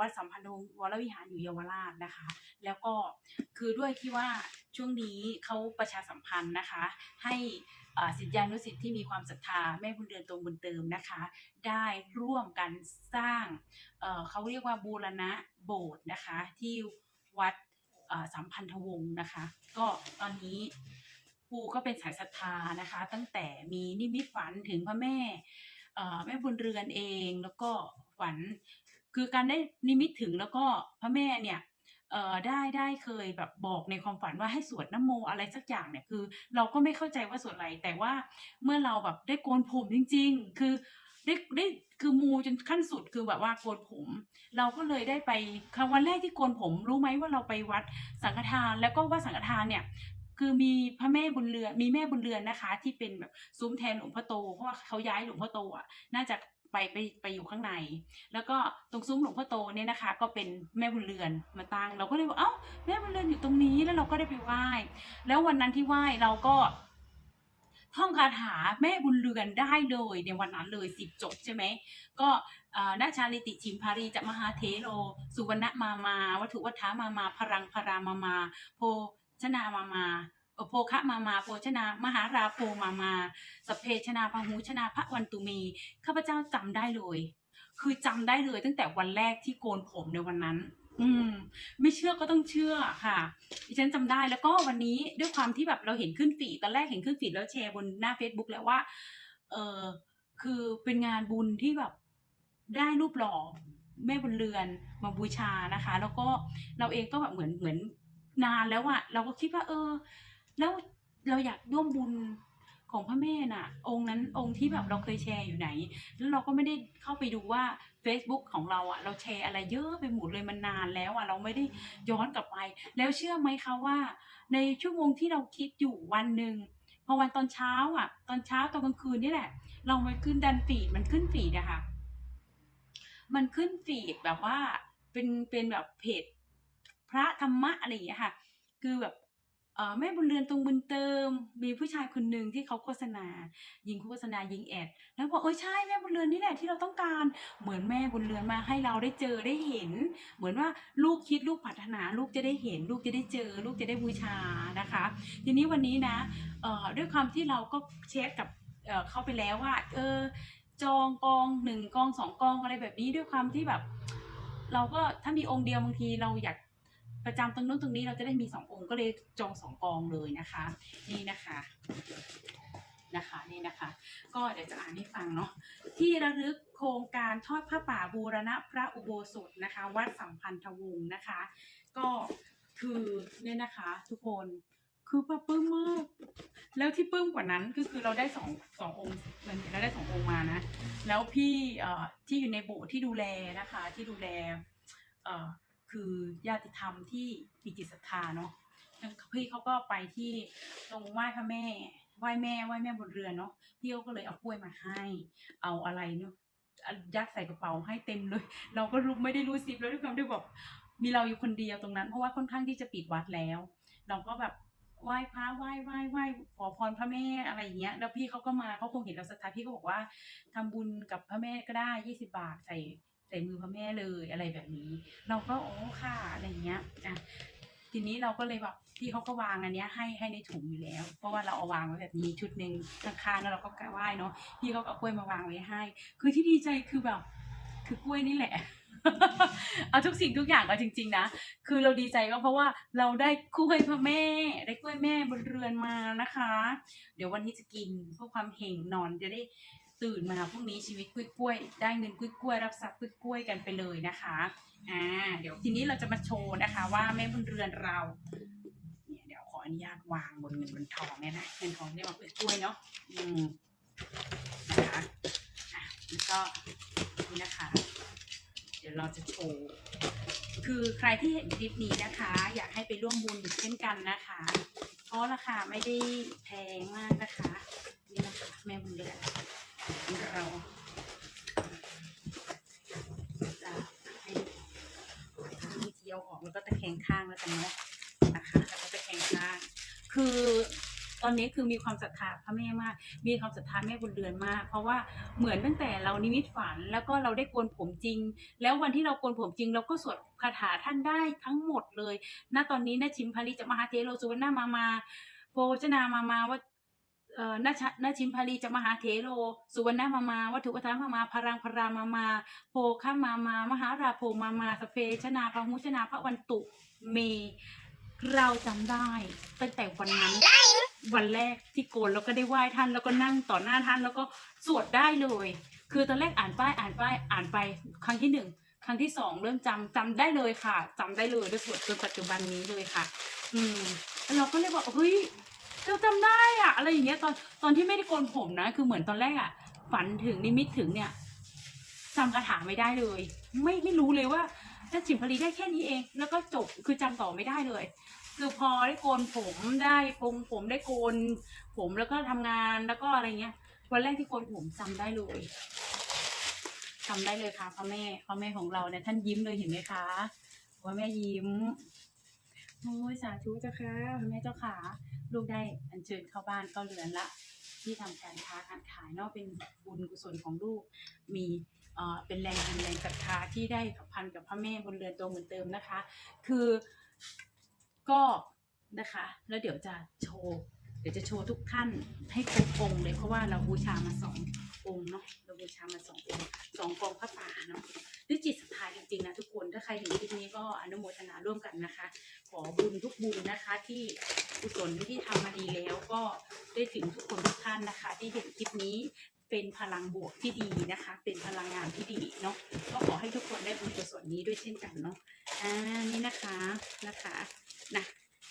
วัดสัมพันธวงศ์วรวิหารอยู่เยาวราชนะคะ แล้วก็คือด้วยที่ว่าช่วงนี้เขาประชาสัมพันธ์นะคะ ให้อ่าศิานุศิษย์ที่มีความศรัทธาแม่บุญเรือนตรงบุญเติมนะคะ ได้ร่วมกันสร้างเเขาเรียกว่าบูรณะโบสถ์นะคะ ที่วัดสัมพันธวงศ์นะคะ ก็ตอนนี้ปูก็เป็นสายศรัทธานะคะ ตั้งแต่มีนิมิตฝันถึงพระแม่แม่บุญเรือนเองแล้วก็ฝัน คือการได้นิมิตถึงแล้วก็พระแม่เนี่ยเอ่อได้ได้เคยแบบบอกในความฝันว่าให้สวดนโมอะไรสักอย่างเนี่ยคือ เราก็ไม่เข้าใจว่าสวดอะไร แต่ว่าเมื่อเราแบบได้โกนผมจริง ๆ คือได้ได้คือมูจนขั้นสุดคือแบบว่าโกนผม เราก็เลยได้ไปครั้งวันแรกที่โกนผม รู้ไหมว่าเราไปวัดสังฆทาน แล้วก็วัดสังฆทานเนี่ยคือมีพระแม่บุญเรือนมีแม่บุญเรือนนะคะ ที่เป็นแบบซุ้มแทนหลวงพ่อโตเพราะว่าเขาย้ายหลวงพ่อโตอะน่าจะ ไปไปไปอยู่ข้างใน แล้วก็ตรงซุ้มหลวงพ่อโตเนี่ยนะคะ ก็เป็นแม่บุญเรือนมาตั้ง เราก็เลยบอกเอ้าแม่บุญเรือนอยู่ตรงนี้แล้วเราก็ได้ไปไหว้ แล้ววันนั้นที่ไหว้เราก็ท่องคาถาแม่บุญเรือนได้เลยในวันนั้นเลยสิบจบใช่ไหมก็อ่านาชาลิติชิมพารีจะมหาเทโลสุวรรณมามา วัตถุวัฏฐามามาพรังพรามามา โพชนามามา โพคะมามาโพชนามหาราโพมามาสเพชนาพหูชนาพระวันตุเมข้าพเจ้าจำได้เลย คือจำได้เลยตั้งแต่วันแรกที่โกนผมในวันนั้น อืม ไม่เชื่อก็ต้องเชื่อค่ะดิฉันจำได้แล้วก็วันนี้ด้วยความที่แบบเราเห็นขึ้นฟีตอนแรกเห็นขึ้นฟีแล้วแชร์บนหน้า Facebook แล้วว่า เออคือเป็นงานบุญที่แบบได้รูปหล่อแม่บุญเรือนมาบูชานะคะ แล้วก็เราเองก็แบบเหมือนเหมือนนานแล้วอะเราก็คิดว่า เออ แล้วเราอยากร่วมบุญของพระแม่น่ะ องค์นั้นองค์ที่แบบเราเคยแชร์อยู่ไหน แล้วเราก็ไม่ได้เข้าไปดูว่า Facebook ของเราอะเราแชร์อะไรเยอะไปหมดเลยมันนานแล้วอะเราไม่ได้ย้อนกลับไป แล้วเชื่อไหมคะว่า ในชั่วโมงที่เราคิดอยู่วันหนึ่งพอวันตอนเช้าอะตอนเช้าตอนกลางคืนนี่แหละ เราไปขึ้นดันฟีดมันขึ้นฟีดอะค่ะ มันขึ้นฟีดแบบว่าเป็นเป็นแบบเพจพระธรรมะอะไรอย่างเงี้ยค่ะ คือแบบ แม่บุญเรือนตรงบุญเติม มีผู้ชายคนหนึ่งที่เขาโฆษณา ยิงโฆษณายิงแอด แล้วบอกเออใช่แม่บุญเรือนนี่แหละที่เราต้องการ เหมือนแม่บุญเรือนมาให้เราได้เจอได้เห็น เหมือนว่าลูกคิดลูกปรารถนาลูกจะได้เห็น ลูกจะได้เจอ ลูกจะได้บูชานะคะ ทีนี้วันนี้นะเอ่อด้วยความที่เราก็เช็คกับเเข้าไปแล้วว่า เออจองกองหนึ่งกองสองกองอะไรแบบนี้ด้วยความที่แบบ เราก็ถ้ามีองค์เดียวบางทีเราอยาก ประจำตรงนู้นตรงนี้เราจะได้มีสององค์ก็เลยจองสองกองเลยนะคะ นี่นะคะนะคะนี่นะคะ ก็เดี๋ยวจะอ่านให้ฟังเนาะที่ระลึกโครงการทอดผ้าป่าบูรณะพระอุโบสถนะคะ วัดสัมพันธวงศ์นะคะ ก็คือเนี่ยนะคะ ทุกคนคือปลื้มมากแล้วที่ปลื้มกว่านั้นก็คือเราได้สองสององค์มันเราได้สององค์มานะ แล้วพี่เอ่อที่อยู่ในโบสถ์ที่ดูแลนะคะ ที่ดูแลเอ่อ คือญาติธรรมที่มีจิตศรัทธาเนาะพี่เขาก็ไปที่ตรงไหว้พระแม่ไหว้แม่ไหว้แม่บนเรือนเนาะพี่เขาก็เลยเอากล้วยมาให้ เอาอะไรเนาะยัดใส่กระเป๋าให้เต็มเลย เราก็รู้ไม่ได้รู้สิบแล้วด้วยความที่แบบมีเราอยู่คนเดียวตรงนั้น เพราะว่าค่อนข้างที่จะปิดวัดแล้ว เราก็แบบไหว้พระไหว้ไหว้ไหว้ขอพรพระแม่อะไรอย่างเงี้ย แล้วพี่เขาก็มาเขาคงเห็นเราศรัทธาพี่ก็บอกว่าทำบุญกับพระแม่ก็ได้ยี่สิบาทใส่ ใส่มือพระแม่เลยอะไรแบบนี้ เราก็โอ้ค่ะอะไรอย่างเงี้ยอะทีนี้เราก็เลยแบบพี่เขาก็วางอันเนี้ยให้ให้ในถุงอยู่แล้ว เพราะว่าเราเอาวางไว้แบบนี้ชุดหนึ่งข้างๆแล้วเราก็ไหว้เนาะพี่เขาก็เอากล้วยมาวางไว้ให้ คือที่ดีใจคือแบบ คือกล้วยนี่แหละเอาทุกสิ่งทุกอย่างเอาจริง ๆ นะ คือเราดีใจก็เพราะว่าเราได้กล้วยพระแม่ ได้กล้วยแม่บนเรือนมานะคะ เดี๋ยววันนี้จะกินเพื่อความเฮงนอนจะได้ ตื่นมาพรุ่งนี้ชีวิตกล้วยๆได้เงินกล้วยๆรับทรัพย์กล้วยๆกันไปเลยนะคะอ่าเดี๋ยวทีนี้เราจะมาโชว์นะคะ ว่าแม่บนเรือนเราเนี่ยเดี๋ยวขออนุญาตวางบนเงินบนทองเนี่ยนะเงินทองเรียกว่าเป็นกล้วยเนาะอืมนะคะอะแล้วก็นี่นะคะ เดี๋ยวเราจะโชว์คือใครที่เห็นคลิปนี้นะคะ อยากให้ไปร่วมบุญเช่นกันนะคะเพราะราคาไม่ได้แพงมากนะคะนี่นะคะแม่บุญเรือน เราจะให้ดูทีเดียวออกแล้วก็ตะแคงข้างแล้วกันเนาะนะคะแล้วก็ตะแคงข้าง คือตอนนี้คือมีความศรัทธาพระแม่มาก มีความศรัทธาแม่บุญเรือนมาก เพราะว่าเหมือนตั้งแต่เรานิมิตฝันแล้วก็เราได้โกนผมจริง แล้ววันที่เราโกนผมจริง เราก็สวดคาถาท่านได้ทั้งหมดเลย ณ ตอนนี้ณชิมพาริจะมหาเทโรสุวรรณมามาโพชนามามาว่า เอ่อณชะณชิมพารีจะมหาเทโร สุวรรณมามา วัตถุปทามามา พรังพรามามา โพคามามามหาราโพมามา สเฟชนาพหุชนาพระวันตุเม เราจำได้ตั้งแต่วันนั้น วันแรกที่โกนแล้วก็ได้ไหว้ท่านแล้วก็นั่งต่อหน้าท่านแล้วก็สวดได้เลย คือตอนแรกอ่านป้ายอ่านป้ายอ่านไปครั้งที่หนึ่งครั้งที่สองเริ่มจำจำได้เลยค่ะจำได้เลยด้วยสวดจนปัจจุบันนี้เลยค่ะ อืมแล้วเราก็เลยบอกเฮ้ย เราจำได้อะอะไรอย่างเงี้ยตอนตอนที่ไม่ได้โกนผมนะ คือเหมือนตอนแรกอะฝันถึงนิมิตถึงเนี่ยจำคาถาไม่ได้เลย ไม่ไม่รู้เลยว่าจะฉิมพลีได้แค่นี้เอง แล้วก็จบคือจำต่อไม่ได้เลย คือพอได้โกนผมได้ปรงผมได้โกน ผมแล้วก็ทำงานแล้วก็อะไรเงี้ย วันแรกที่โกนผมจำได้เลยจำได้เลยค่ะพ่อแม่พ่อแม่ของเราเนี่ยท่านยิ้มเลยเห็นไหมคะพ่อแม่ยิ้ม โอ้ยสาธุเจ้าค่ะพ่อแม่เจ้าขาลูกได้อัญเชิญเข้าบ้านเข้าเรือนละ ที่ทำการค้าการขายเนาะเป็นบุญกุศลของลูก มีเอ่อเป็นแรงบุญแรงศรัทธาที่ได้กับพันกับพระแม่บนเรือนตัวเหมือนเติมนะคะ คือก็นะคะ แล้วเดี๋ยวจะโชว์เดี๋ยวจะโชว์ทุกท่านให้ครบองค์เลยเพราะว่าเราบูชามาสององค์เนาะเราบูชามาสององค์สองกองพระป่าเนาะด้วยจิตศรัทธาจริงๆนะทุกคนถ้าใครเห็นคลิปนี้ก็อนุโมทนาร่วมกันนะคะ บุญทุกบุญนะคะ ที่กุศลที่ทำมาดีแล้วก็ได้ถึงทุกคนทุกท่านนะคะ ที่เห็นคลิปนี้เป็นพลังบวกที่ดีนะคะ เป็นพลังงานที่ดีเนาะก็ขอให้ทุกคนได้บุญกุศลนี้ด้วยเช่นกันเนาะอ่านี่นะคะนะคะนะ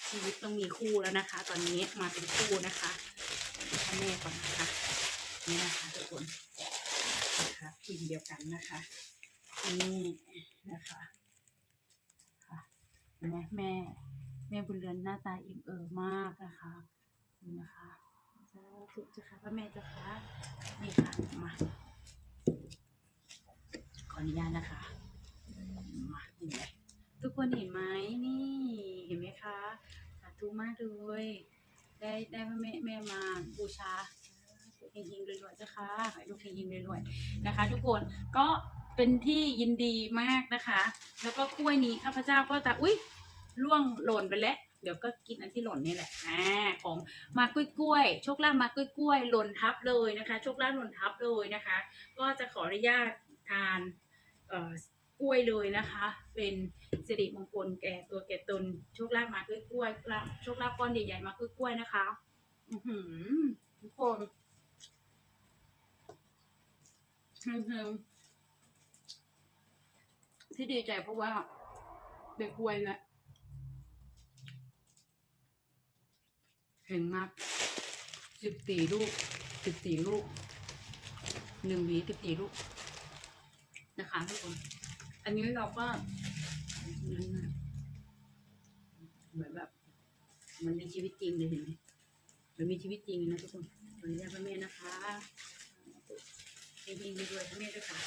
ชีวิตต้องมีคู่แล้วนะคะ ตอนนี้มาเป็นคู่นะคะพ่อแม่ก่อนนะคะนี่นะคะทุกคนนะคะทีมเดียวกันนะคะนี่นะคะ เห็นไหมแม่แม่บุญเรือนหน้าตาอิ่มเอิบมากนะคะนี่นะคะสาธุเจ้าค่ะพระแม่เจ้าค่ะนี่ค่ะมาขออนุญาตนะคะมาเห็นไหมทุกคนเห็นไหมนี่เห็นไหมคะสาธุมากเลยได้ได้พระแม่แม่มาบูชาเฮงๆรวยๆเจ้าค่ะขอให้ลูกเฮงๆรวยๆนะคะ ทุกคนก็ เป็นที่ยินดีมากนะคะ แล้วก็กล้วยนี้ข้าพเจ้าก็จะอุ้ยล่วงหล่นไปแล้ว เดี๋ยวก็กินอันที่หล่นนี่แหละอ่าของมากล้วยกล้วยๆโชคลาภมากล้วยกล้วยๆหล่นทับเลยนะคะ โชคลาภหล่นทับเลยนะคะ ก็จะขออนุญาตทานเอ่อกล้วยเลยนะคะ เป็นสิริมงคลแก่ตัวแก่ตนโชคลาภมากล้วยกล้วยๆลโชคลาภก้อนใหญ่ๆมากล้วยกล้วยๆนะคะอือหือทุกคนอือหือ ที่ดีใจเพราะว่าเด็กควยเนี่ยเห็นมากสิบสี่ลูกสิบสี่ลูกหนึ่งหวีสิบสี่ลูกนะคะทุกคน อันนี้เราก็เหมือนแบบมันมีชีวิตจริงเลยเห็นไหมมันมีชีวิตจริงนะทุกคนขออนุญาตพระแม่นะคะเฮงๆรวยพระแม่ด้วยค่ะ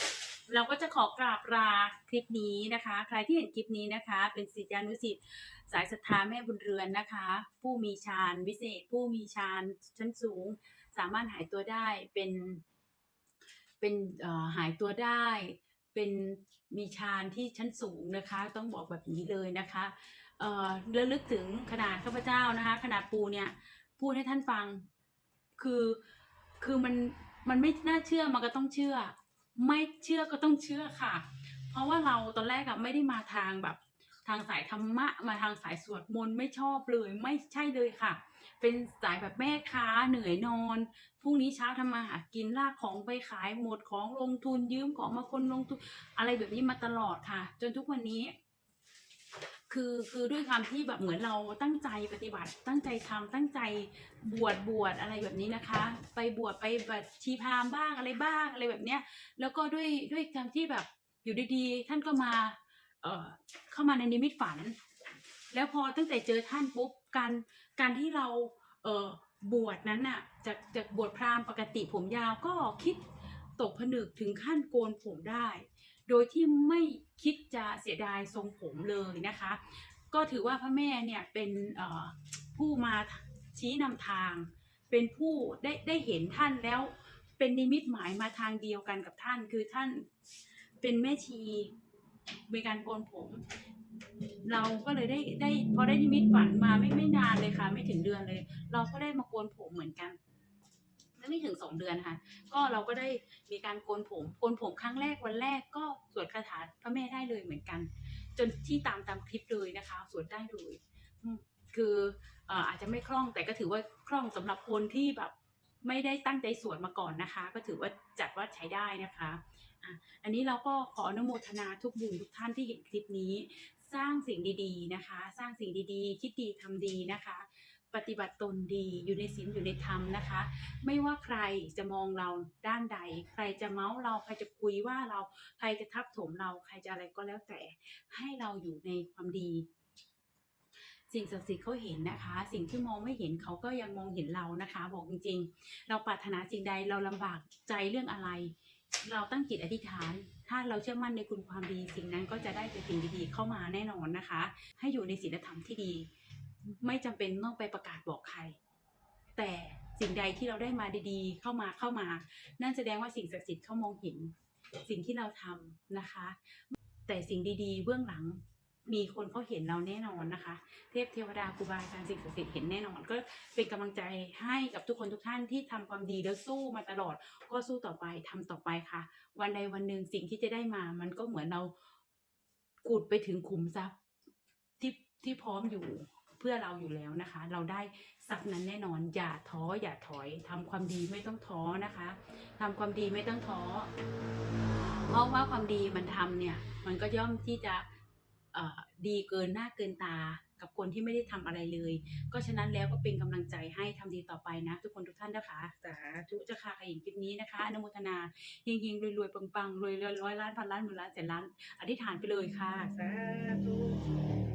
เราก็จะขอกราบลาคลิปนี้นะคะ ใครที่เห็นคลิปนี้นะคะ เป็นศิษยานุศิษย์สายศรัทธาแม่บุญเรือนนะคะ ผู้มีฌานวิเศษ ผู้มีฌานชั้นสูง สามารถหายตัวได้เป็นเป็นเอ่อหายตัวได้เป็นมีฌานที่ชั้นสูงนะคะ ต้องบอกแบบนี้เลยนะคะเอ่อระลึกถึงขนาดข้าพเจ้านะคะ ขนาดปูเนี่ยพูดให้ท่านฟังคือคือมันมันไม่น่าเชื่อมันก็ต้องเชื่อ ไม่เชื่อก็ต้องเชื่อค่ะ เพราะว่าเราตอนแรกอะไม่ได้มาทางแบบ ทางสายธรรมะมาทางสายสวดมนต์ไม่ชอบเลยไม่ใช่เลยค่ะ เป็นสายแบบแม่ค้าเหนื่อยนอนพรุ่งนี้เช้าทำมาหากินลากของไปขายหมดของลงทุนยืมของมาคนลงทุนอะไรแบบนี้มาตลอดค่ะ จนทุกวันนี้ คือคือด้วยความที่แบบเหมือนเราตั้งใจปฏิบัติ ตั้งใจทำตั้งใจบวชบวชอะไรแบบนี้นะคะ ไปบวชไปแบบชีพามบ้างอะไรบ้างอะไรแบบเนี้ย แล้วก็ด้วยด้วยการที่แบบอยู่ดีๆ ท่านก็มา เอ่อเข้ามาในนิมิตฝัน แล้วพอตั้งแต่เจอท่านปุ๊บการการที่เราเอ่อบวชนั้นน่ะจากจากบวชพราหมณ์ปกติผมยาวก็คิดตกผนึกถึงขั้นโกนผมได้ โดยที่ไม่คิดจะเสียดายทรงผมเลยนะคะ ก็ถือว่าพระแม่เนี่ยเป็นผู้มาชี้นำทาง เป็นผู้ได้ได้เห็นท่านแล้วเป็นนิมิตหมายมาทางเดียวกันกับท่าน คือท่านเป็นแม่ชีมีการโกนผม เราก็เลยได้ได้พอได้นิมิตฝันมาไม่ไม่นานเลยค่ะ ไม่ถึงเดือนเลย เราก็ได้มาโกนผมเหมือนกัน ไม่ถึงสองเดือนค่ะ ก็เราก็ได้มีการโกนผมโกนผมครั้งแรกวันแรกก็สวดคาถาพระแม่ได้เลยเหมือนกัน จนที่ตามตามคลิปเลยนะคะ สวดได้เลยคืออาจจะไม่คล่องแต่ก็ถือว่าคล่องสำหรับคนที่แบบไม่ได้ตั้งใจสวดมาก่อนนะคะ ก็ถือว่าจัดว่าใช้ได้นะคะอะอันนี้เราก็ขออนุโมทนาทุกบุญทุกท่านที่เห็นคลิปนี้ สร้างสิ่งดีๆนะคะ สร้างสิ่งดีๆ คิดดีทำดีนะคะ ปฏิบัติตนดีอยู่ในศีลอยู่ในธรรมนะคะ ไม่ว่าใครจะมองเราด้านใด ใครจะเมาส์เราใครจะคุยว่าเราใครจะทับถมเราใครจะอะไรก็แล้วแต่ให้เราอยู่ในความดีสิ่งศักดิ์สิทธิ์เขาเห็นนะคะ สิ่งที่มองไม่เห็นเขาก็ยังมองเห็นเรานะคะ บอกจริง ๆ เราปรารถนาสิ่งใดเราลำบากใจเรื่องอะไร เราตั้งจิตอธิษฐาน ถ้าเราเชื่อมั่นในคุณความดี สิ่งนั้นก็จะได้แต่สิ่งดีๆเข้ามาแน่นอนนะคะ ให้อยู่ในศีลธรรมที่ดี ไม่จำเป็นต้องไปประกาศบอกใคร แต่สิ่งใดที่เราได้มาดีๆ เข้ามาเข้ามา นั่นแสดงว่าสิ่งศักดิ์สิทธิ์เขามองเห็น สิ่งที่เราทำนะคะ แต่สิ่งดีๆ เบื้องหลังมีคนเขาเห็นเราแน่นอนนะคะ เทพเทวดาครูบาอาจารย์สิ่งศักดิ์สิทธิ์เห็นแน่นอน ก็เป็นกำลังใจให้กับทุกคนทุกท่านที่ทำความดีแล้วสู้มาตลอด ก็สู้ต่อไปทำต่อไปค่ะ วันใดวันหนึ่งสิ่งที่จะได้มา มันก็เหมือนเรากุดไปถึงขุมทรัพย์ที่ที่พร้อมอยู่ เพื่อเราอยู่แล้วนะคะ เราได้ทรัพย์นั้นแน่นอนอย่าท้ออย่าถอยทำความดีไม่ต้องท้อนะคะทำความดีไม่ต้องท้อเพราะว่าความดีมันทำเนี่ย มันก็ย่อมที่จะดีเกินหน้าเกินตากับคนที่ไม่ได้ทำอะไรเลย ก็ฉะนั้นแล้วก็เป็นกำลังใจให้ทำดีต่อไปนะ ทุกคนทุกท่านนะคะสาธุเจ้าค่ะใครเห็นคลิปนี้นะคะอนุโมทนาเฮงๆรวยๆปังๆรวยๆร้อยล้านพันล้านหมื่นล้านแสนล้านอธิษฐานไปเลยค่ะสาธุ